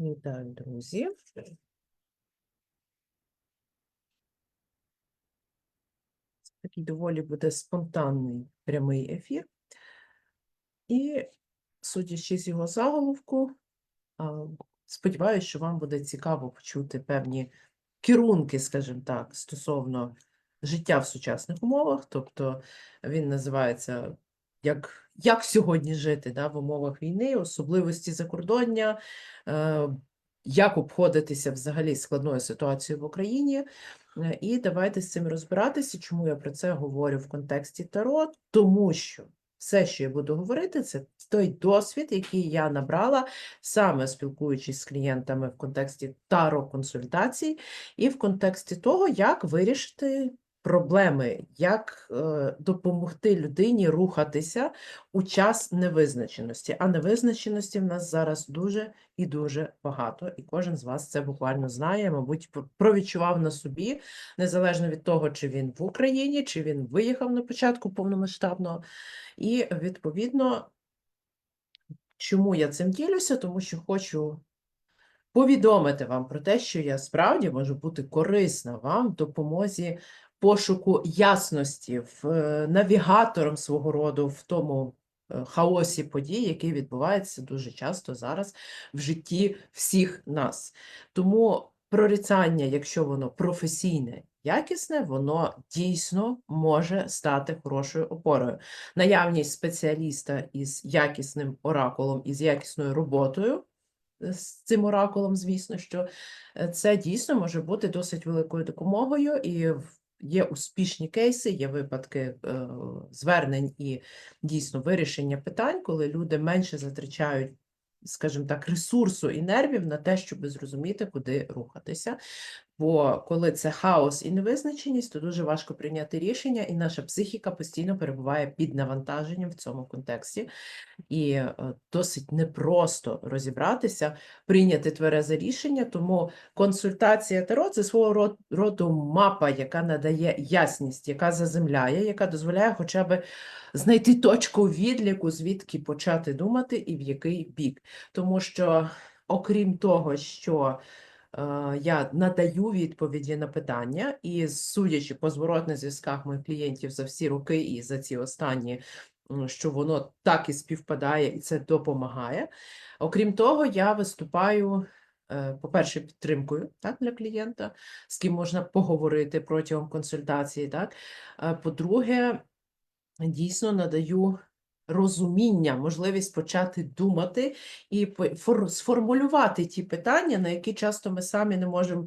Вітаю, друзі. Такий доволі буде спонтанний прямий ефір. І, судячи з його заголовку, сподіваюся, що вам буде цікаво почути певні керунки, скажімо так, стосовно життя в сучасних умовах. Тобто він називається як, як сьогодні жити да, в умовах війни, особливості закордоння, е, як обходитися взагалі складною ситуацією в Україні. Е, І давайте з цим розбиратися. Чому я про це говорю в контексті Таро? Тому що все, що я буду говорити, це той досвід, який я набрала саме спілкуючись з клієнтами в контексті таро-консультацій, і в контексті того, як вирішити проблеми, як е, допомогти людині рухатися у час невизначеності. А невизначеності в нас зараз дуже і дуже багато, і кожен з вас це буквально знає, мабуть, провідчував на собі, незалежно від того, чи він в Україні, чи він виїхав на початку повномасштабного. І відповідно, чому я цим ділюся? Тому що хочу повідомити вам про те, що я справді можу бути корисна вам в допомозі пошуку ясності, в, е, навігатором свого роду в тому е, хаосі подій, який відбувається дуже часто зараз в житті всіх нас. Тому прорицання, якщо воно професійне, якісне, воно дійсно може стати хорошою опорою. Наявність спеціаліста із якісним оракулом, із якісною роботою е, з цим оракулом, звісно, що це дійсно може бути досить великою допомогою, і в- є успішні кейси, є випадки е, звернень і дійсно вирішення питань, коли люди менше затрачають, скажімо так, ресурсу і нервів на те, щоб зрозуміти, куди рухатися. Бо коли це хаос і невизначеність, то дуже важко прийняти рішення, і наша психіка постійно перебуває під навантаженням в цьому контексті. І е, досить непросто розібратися, прийняти тверезе рішення. Тому консультація Таро це свого роду мапа, яка надає ясність, яка заземляє, яка дозволяє хоча б знайти точку відліку, звідки почати думати і в який бік. Тому що, окрім того, що я надаю відповіді на питання, і судячи по зворотних зв'язках моїх клієнтів за всі роки і за ці останні, що воно так і співпадає, і це допомагає. Окрім того, я виступаю, е, по-перше, підтримкою так, для клієнта, з ким можна поговорити протягом консультації. Так? Е, По-друге, дійсно надаю розуміння, можливість почати думати і сформулювати ті питання, на які часто ми самі не можемо,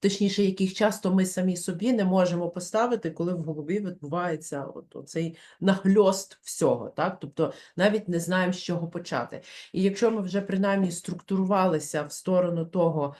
точніше, яких часто ми самі собі не можемо поставити, коли в голові відбувається от, оцей нахльост всього. Так? Тобто навіть не знаємо, з чого почати. І якщо ми вже принаймні структурувалися в сторону того,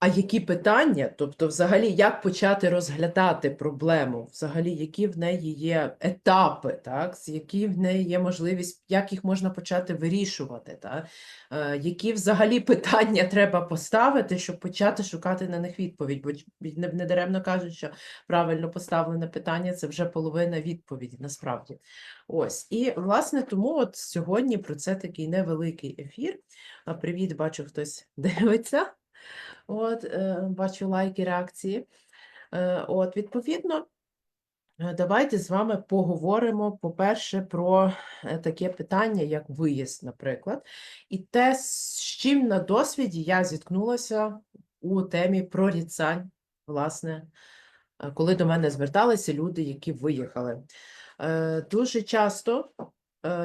а, які питання, тобто, взагалі, як почати розглядати проблему, взагалі, які в неї є етапи, так, з які в неї є можливість, як їх можна почати вирішувати, так, е, які взагалі питання треба поставити, щоб почати шукати на них відповідь, бо ч- не, не даремно кажуть, що правильно поставлене питання це вже половина відповіді, насправді. Ось, і власне тому от сьогодні про це такий невеликий ефір. А, Привіт, бачу, хтось дивиться. От, е, бачу лайки, реакції. Е, От, відповідно, е, давайте з вами поговоримо, по-перше, про таке питання, як виїзд, наприклад, і те, з чим на досвіді я зіткнулася у темі прорицань, власне, коли до мене зверталися люди, які виїхали. Дуже часто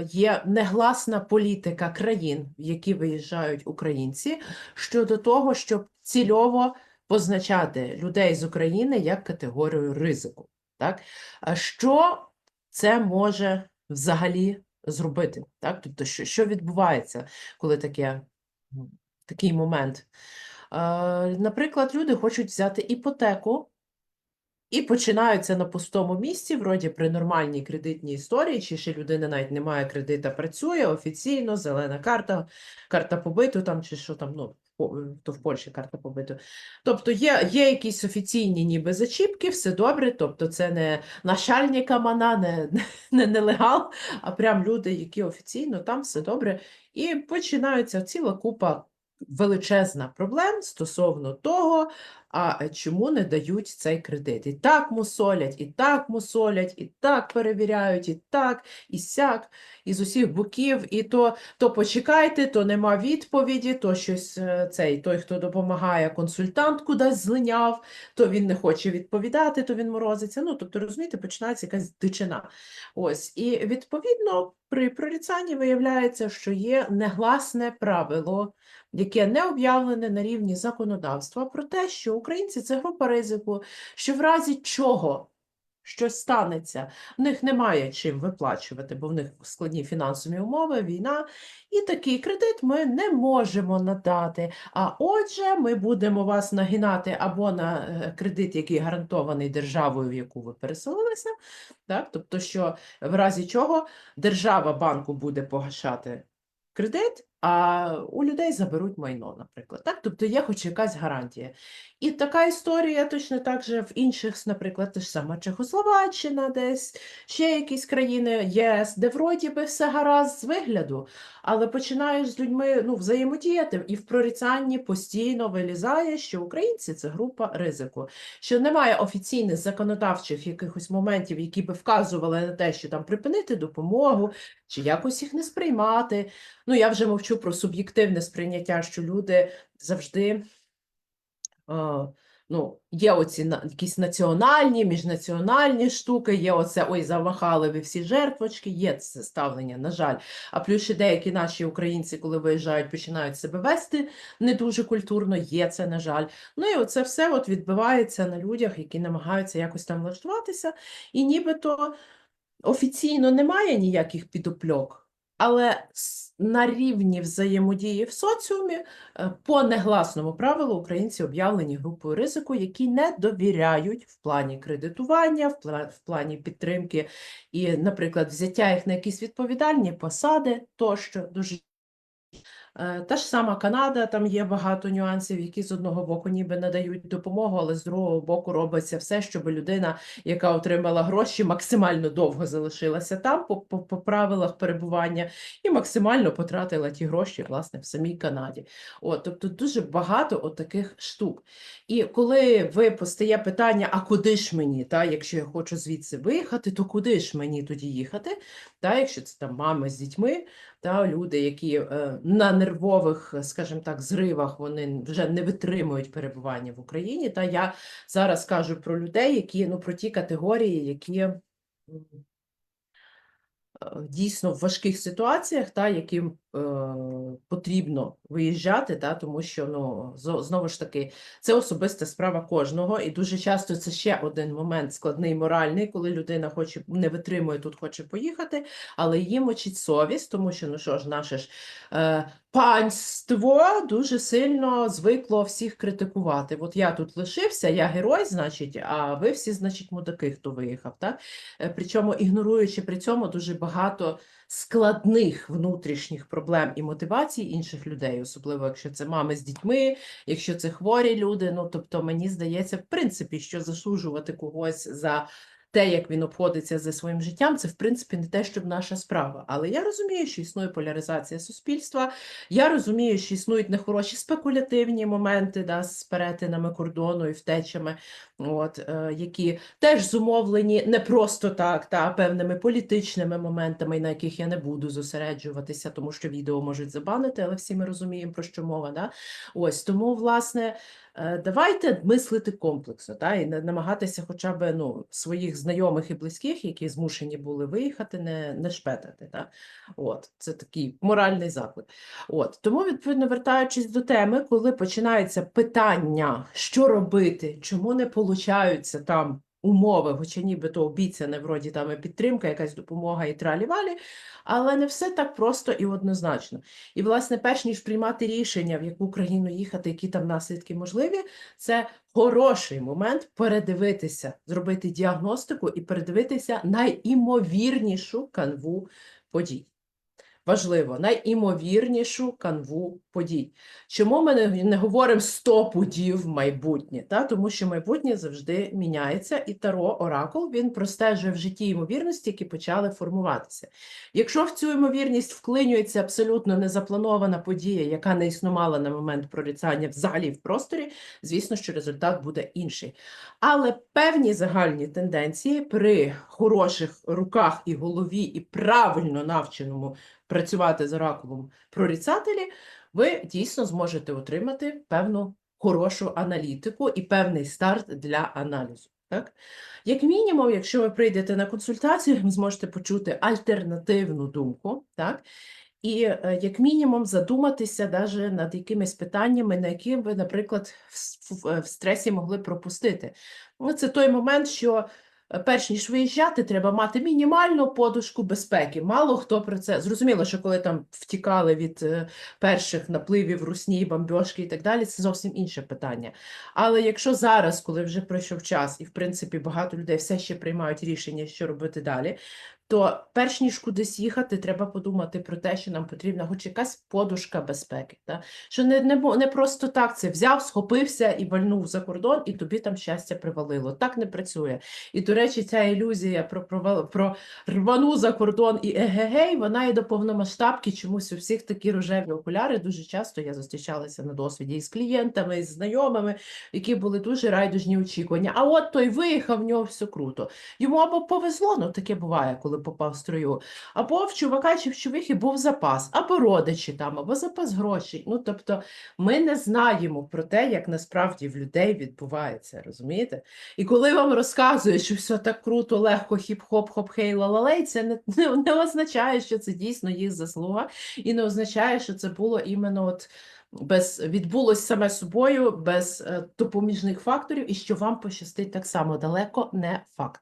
є негласна політика країн, в які виїжджають українці, щодо того, щоб цільово позначати людей з України як категорію ризику. Так? А що це може взагалі зробити? Так? Тобто, що, що відбувається, коли таке, такий момент? Наприклад, люди хочуть взяти іпотеку. І починаються на пустому місці, вроді при нормальній кредитній історії, чи ще людина навіть не має кредита, працює офіційно, зелена карта, карта побиту там, чи що там, ну, то в Польщі карта побиту. Тобто є, є якісь офіційні ніби зачіпки, все добре, тобто це не начальні камана, не, не нелегал, а прям люди, які офіційно, там все добре. І починається ціла купа величезна проблем стосовно того, а чому не дають цей кредит. І так мусолять, і так мусолять, і так перевіряють, і так, і сяк, із усіх боків, і то, то почекайте, то нема відповіді, то щось е, цей, той, хто допомагає, консультант кудись злиняв, то він не хоче відповідати, то він морозиться. Ну, тобто, розумієте, починається якась дичина. Ось, і відповідно при прорицанні виявляється, що є негласне правило, яке не об'явлене на рівні законодавства, про те, що українці це група ризику, що в разі чого щось станеться, в них немає чим виплачувати, бо в них складні фінансові умови, війна, і такий кредит ми не можемо надати. А отже, ми будемо вас нагинати або на е, кредит, який гарантований державою, в яку ви переселилися, так? Тобто, що в разі чого держава банку буде погашати кредит, а у людей заберуть майно, наприклад. Так? Тобто є хоч якась гарантія. І така історія точно так же в інших, наприклад, та ж сама Чехословаччина, десь ще якісь країни ЄС, де вроді би все гаразд з вигляду, але починаєш з людьми ну, взаємодіяти, і в прорицанні постійно вилізає, що українці це група ризику, що немає офіційних законодавчих якихось моментів, які би вказували на те, що там припинити допомогу, чи якось їх не сприймати. Ну, я вже мовчу про суб'єктивне сприйняття, що люди завжди. е, Ну, є оці на- якісь національні, міжнаціональні штуки, є оце ой, замахали ви всі жертвочки, є це ставлення, на жаль. А плюс ще деякі наші українці, коли виїжджають, починають себе вести не дуже культурно, є це, на жаль. Ну і оце все от відбивається на людях, які намагаються якось там влаштуватися, і нібито офіційно немає ніяких підопльок. Але на рівні взаємодії в соціумі е, по негласному правилу українці об'явлені групою ризику, які не довіряють в плані кредитування, в плані підтримки і, наприклад, взяття їх на якісь відповідальні посади тощо дуже. Е, Та ж сама Канада, там є багато нюансів, які з одного боку ніби надають допомогу, але з другого боку робиться все, щоб людина, яка отримала гроші, максимально довго залишилася там по, по, по правилах перебування і максимально потратила ті гроші, власне, в самій Канаді. От, тобто дуже багато от таких штук. І коли ви постає питання, а куди ж мені, та, якщо я хочу звідси виїхати, то куди ж мені тоді їхати? Та, якщо це там мами з дітьми, та люди, які е, на нервових, скажімо так, зривах вони вже не витримують перебування в Україні. Та я зараз кажу про людей, які ну про ті категорії, які дійсно в важких ситуаціях, та яким е, потрібно виїжджати, та тому що ну знову ж таки це особиста справа кожного, і дуже часто це ще один момент складний моральний, коли людина хоче не витримує тут, хоче поїхати, але її мочить совість, тому що ну що ж, наше ж е, панство дуже сильно звикло всіх критикувати. От я тут лишився, я герой, значить, а ви всі, значить, мудаки, хто виїхав. Так? Е, Причому ігноруючи при цьому дуже багато складних внутрішніх проблем і мотивацій інших людей, особливо якщо це мами з дітьми, якщо це хворі люди. Ну тобто, мені здається, в принципі, що засуджувати когось за. Те, як він обходиться зі своїм життям, це в принципі не те, щоб наша справа. Але я розумію, що існує поляризація суспільства. Я розумію, що існують нехороші спекулятивні моменти да, з перетинами кордону і втечами, от, е, які теж зумовлені не просто так, та певними політичними моментами, на яких я не буду зосереджуватися, тому що відео можуть забанити, але всі ми розуміємо, про що мова. Да? Ось тому, власне, давайте мислити комплексно та, і намагатися хоча б ну, своїх знайомих і близьких, які змушені були виїхати, не, не шпетати. Та? От, це такий моральний заклик. От, тому, відповідно, вертаючись до теми, коли починається питання, що робити, чому не получаються там умови, хоча нібито обіцяне, вроді там і підтримка, якась допомога і тралі-валі, але не все так просто і однозначно. І, власне, перш ніж приймати рішення, в яку країну їхати, які там наслідки можливі, це хороший момент передивитися, зробити діагностику і передивитися найімовірнішу канву подій. Важливо, найімовірнішу канву подій. Чому ми не, говоримо 100 подій в майбутнє? Та? Тому що майбутнє завжди міняється, і Таро Оракул він простежує в житті ймовірності, які почали формуватися. Якщо в цю ймовірність вклинюється абсолютно незапланована подія, яка не існувала на момент прорицання взагалі в просторі, звісно, що результат буде інший. Але певні загальні тенденції при хороших руках і голові, і правильно навченому працювати з оракулом прорицателі, ви дійсно зможете отримати певну хорошу аналітику і певний старт для аналізу. Так? Як мінімум, якщо ви прийдете на консультацію, ви зможете почути альтернативну думку, так? І е, як мінімум задуматися даже над якимись питаннями, на які ви, наприклад, в, стресі могли пропустити. Ну, це той момент, що перш ніж виїжджати, треба мати мінімальну подушку безпеки. Мало хто про це зрозуміло, що коли там втікали від е, перших напливів русні, бомбьошки і так далі, це зовсім інше питання. Але якщо зараз, коли вже пройшов час, і в принципі багато людей все ще приймають рішення, що робити далі, то перш ніж кудись їхати, треба подумати про те, що нам потрібна хоч якась подушка безпеки. Та? Що не, не, не просто так це взяв, схопився і вальнув за кордон, і тобі там щастя привалило. Так не працює. І, до речі, ця ілюзія про, провал- про рвану за кордон і егегей, вона і до повномасштабки чомусь у всіх такі рожеві окуляри. Дуже часто я зустрічалася на досвіді із клієнтами, із знайомими, які були дуже райдужні очікування. А от той виїхав, в нього все круто. Йому або повезло, ну таке буває, коли попав в строю, або в чувака чи в чувихи був запас, або родичі там, або запас грошей. Ну тобто ми не знаємо про те, як насправді в людей відбувається, розумієте? І коли вам розказують, що все так круто, легко, хіп-хоп, хоп-хей, лалалей, це не, не, не означає, що це дійсно їх заслуга, і не означає, що це було іменно от без відбулось саме собою, без е, допоміжних факторів, і що вам пощастить так само далеко не факт.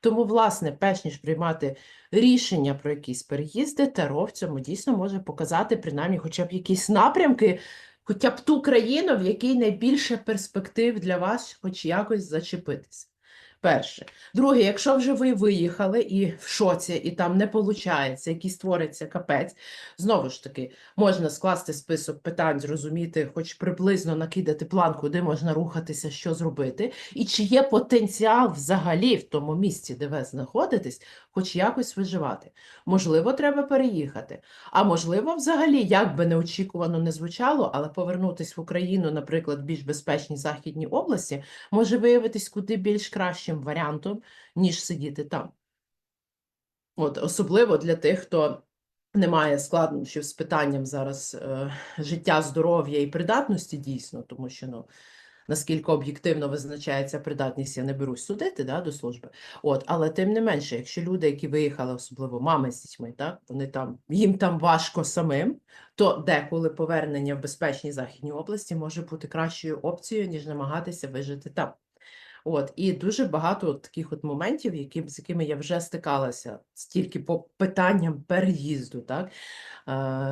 Тому, власне, перш ніж приймати рішення про якісь переїзди, Таро в цьому дійсно може показати принаймні хоча б якісь напрямки, хоча б ту країну, в якій найбільше перспектив для вас хоч якось зачепитися. Перше. Друге, якщо вже ви виїхали і в шоці, і там не виходить, який створиться капець, знову ж таки, можна скласти список питань, зрозуміти, хоч приблизно накидати план, куди можна рухатися, що зробити, і чи є потенціал взагалі в тому місці, де ви знаходитесь, хоч якось виживати. Можливо, треба переїхати. А можливо, взагалі, як би неочікувано не звучало, але повернутися в Україну, наприклад, в більш безпечній західній області, може виявитись куди більш кращим варіантом, ніж сидіти там. От, особливо для тих, хто не має складнощів з питанням зараз е, життя, здоров'я і придатності дійсно, тому що ну, наскільки об'єктивно визначається придатність, я не берусь судити да, до служби. От, але тим не менше, якщо люди, які виїхали, особливо мами з дітьми, так, вони там, їм там важко самим, то деколи повернення в безпечній західній області може бути кращою опцією, ніж намагатися вижити там. От, і дуже багато таких от моментів, які, з якими я вже стикалася, стільки по питанням переїзду, так, е,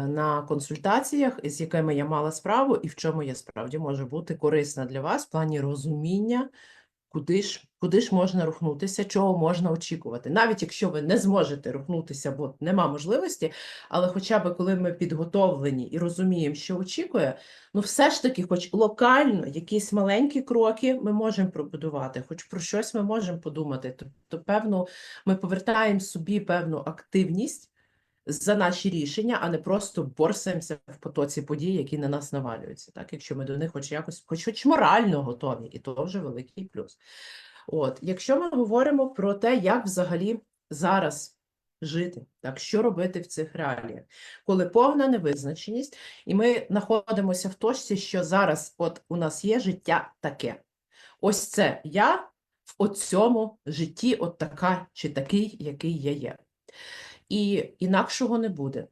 на консультаціях, з якими я мала справу, і в чому я справді можу бути корисна для вас в плані розуміння, куди ж, куди ж можна рухнутися, чого можна очікувати. Навіть якщо ви не зможете рухнутися, бо нема можливості, але хоча б коли ми підготовлені і розуміємо, що очікує, ну все ж таки, хоч локально якісь маленькі кроки ми можемо пробудувати, хоч про щось ми можемо подумати. Тобто, певно, ми повертаємо собі певну активність за наші рішення, а не просто борсаємося в потоці подій, які на нас навалюються. Так, якщо ми до них хоч якось, хоч, хоч морально готові, і то вже великий плюс. От, якщо ми говоримо про те, як взагалі зараз жити, так, що робити в цих реаліях, коли повна невизначеність, і ми знаходимося в точці, що зараз от у нас є життя таке. Ось це я в оцьому житті, от така чи такий, який я є. І інакшого не буде.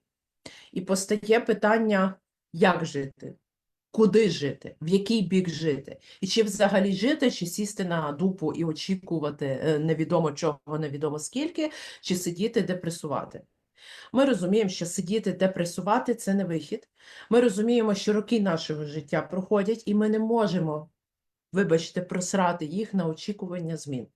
І постає питання, як жити, куди жити, в який бік жити, і чи взагалі жити, чи сісти на дупу і очікувати е, невідомо чого, невідомо скільки, чи сидіти депресувати. Ми розуміємо, що сидіти, депресувати це не вихід. Ми розуміємо, що роки нашого життя проходять, і ми не можемо, вибачте, просрати їх на очікування змін.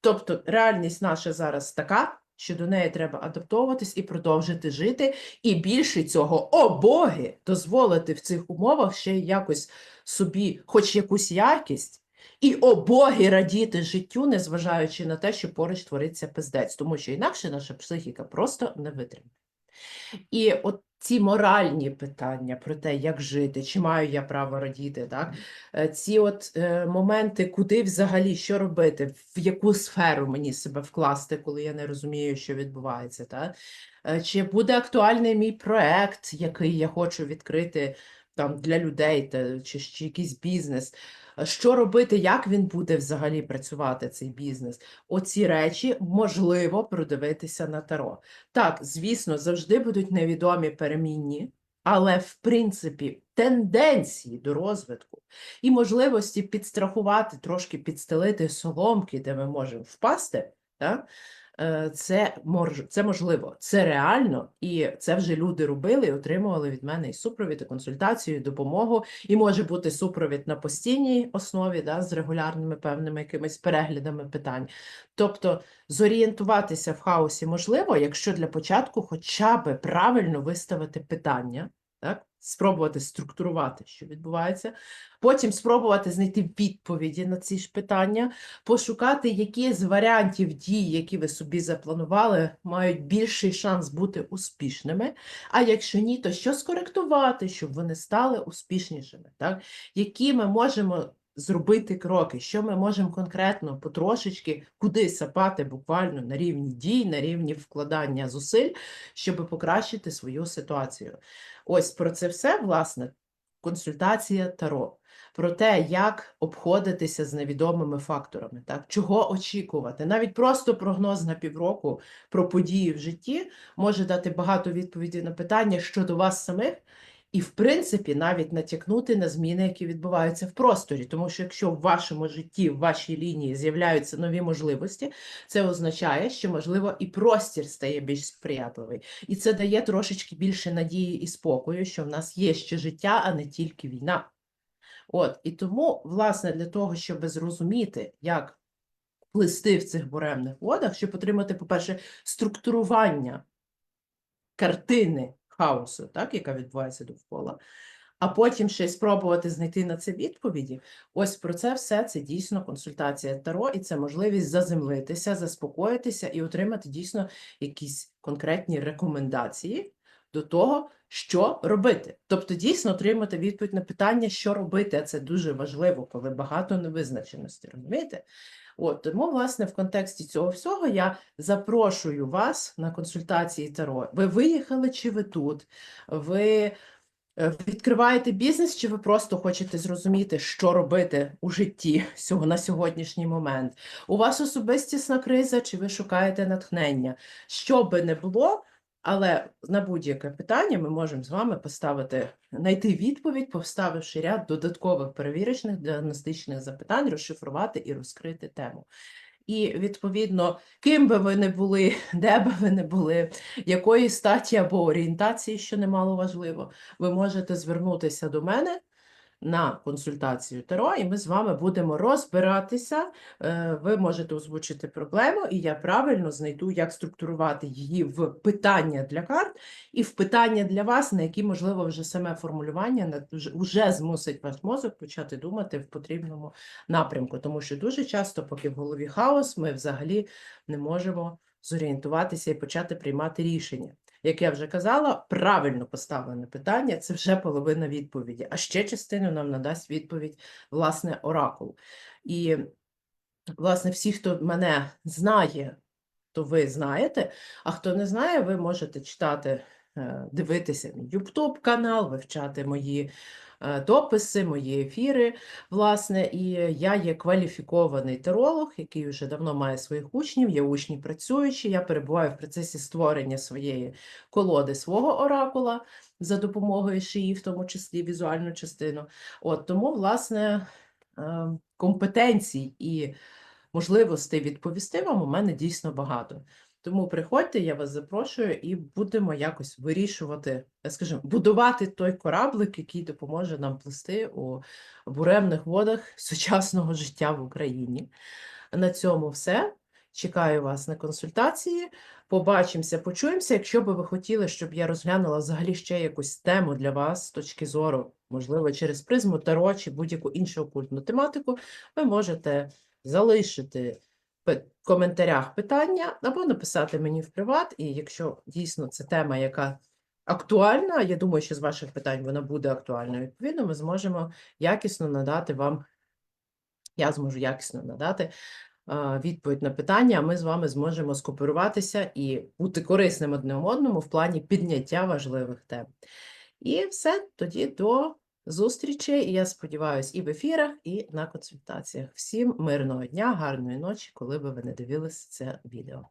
Тобто реальність наша зараз така, що до неї треба адаптовуватись і продовжити жити. І більше цього, о боги, дозволити в цих умовах ще якось собі, хоч якусь якість, і о боги радіти життю, незважаючи на те, що поруч твориться пиздець, тому що інакше наша психіка просто не витримає. І от ці моральні питання про те, як жити, чи маю я право радіти, так? Е, Ці от е, моменти, куди взагалі що робити, в яку сферу мені себе вкласти, коли я не розумію, що відбувається, так? Е, Чи буде актуальний мій проект, який я хочу відкрити там для людей, та, чи, чи якийсь бізнес. Е, Що робити, як він буде взагалі працювати, цей бізнес? Оці речі можливо продивитися на таро. Так, звісно, завжди будуть невідомі перемінні, але в принципі тенденції до розвитку і можливості підстрахувати, трошки підстелити соломки, де ми можемо впасти, так? Е, Це, мож, це можливо, це реально, і це вже люди робили і отримували від мене і супровід, і консультацію, і допомогу, і може бути супровід на постійній основі, да, з регулярними певними якимись переглядами питань. Тобто зорієнтуватися в хаосі можливо, якщо для початку хоча б правильно виставити питання, так? спробувати структурувати, що відбувається, потім спробувати знайти відповіді на ці ж питання, пошукати, які з варіантів дій, які ви собі запланували, мають більший шанс бути успішними. А якщо ні, то що скоректувати, щоб вони стали успішнішими? Так? Які ми можемо зробити кроки, що ми можемо конкретно потрошечки куди сапати буквально на рівні дій, на рівні вкладання зусиль, щоб покращити свою ситуацію. Ось про це все, власне, консультація Таро. Про те, як обходитися з невідомими факторами, так? чого очікувати. Навіть просто прогноз на півроку про події в житті може дати багато відповідей на питання щодо вас самих, і, в принципі, навіть натякнути на зміни, які відбуваються в просторі. Тому що якщо в вашому житті, в вашій лінії з'являються нові можливості, це означає, що, можливо, і простір стає більш сприятливий. І це дає трошечки більше надії і спокою, що в нас є ще життя, а не тільки війна. От, і тому, власне, для того, щоб зрозуміти, як плисти в цих буремних водах, щоб отримати, по-перше, структурування картини хаосу, так, яка відбувається довкола, а потім ще спробувати знайти на це відповіді. Ось про це все це дійсно консультація Таро, і це можливість заземлитися, заспокоїтися і отримати дійсно якісь конкретні рекомендації до того, що робити. Тобто, дійсно отримати відповідь на питання, що робити, а це дуже важливо, коли багато невизначеності, розумієте? От тому, власне, в контексті цього всього я запрошую вас на консультації Таро. Ви виїхали чи ви тут? Ви е, відкриваєте бізнес, чи ви просто хочете зрозуміти, що робити у житті на сьогоднішній момент? У вас особистісна криза, чи ви шукаєте натхнення? Що би не було, але на будь-яке питання ми можемо з вами поставити, знайти відповідь, поставивши ряд додаткових перевірочних діагностичних запитань, розшифрувати і розкрити тему. І відповідно, ким би ви не були, де би ви не були, якої статі або орієнтації, що немало важливо, ви можете звернутися до мене на консультацію Таро, і ми з вами будемо розбиратися. Е, Ви можете озвучити проблему, і я правильно знайду, як структурувати її в питання для карт і в питання для вас, на які, можливо, вже саме формулювання вже змусить ваш мозок почати думати в потрібному напрямку. Тому що дуже часто, поки в голові хаос, ми взагалі не можемо зорієнтуватися і почати приймати рішення. Як я вже казала, правильно поставлене питання це вже половина відповіді, а ще частину нам надасть відповідь власне оракул. І, власне, всі, хто мене знає, то ви знаєте, а хто не знає, ви можете читати, дивитися мій YouTube канал, вивчати мої е, дописи, мої ефіри. Власне, і я є кваліфікований таролог, який вже давно має своїх учнів, є учні працюючі. Я перебуваю в процесі створення своєї колоди свого оракула за допомогою шиї, в тому числі візуальну частину. От тому, власне, е, компетенцій і можливостей відповісти вам у мене дійсно багато. Тому приходьте, я вас запрошую, і будемо якось вирішувати, е, скажімо, будувати той кораблик, який допоможе нам плисти у буремних водах сучасного життя в Україні. На цьому все. Чекаю вас на консультації. Побачимося, почуємося. Якщо би ви хотіли, щоб я розглянула взагалі ще якусь тему для вас з точки зору, можливо, через призму Таро чи будь-яку іншу окультну тематику, ви можете залишити в коментарях питання або написати мені в приват. І якщо дійсно це тема, яка актуальна, я думаю, що з ваших питань вона буде актуальною. Відповідно, ми зможемо якісно надати вам, я зможу якісно надати відповідь на питання, а ми з вами зможемо скооперуватися і бути корисним одне одному в плані підняття важливих тем. І все, тоді до зустрічі. І я сподіваюся, і в ефірах, і на консультаціях. Всім мирного дня, гарної ночі, коли би ви не дивилися це відео.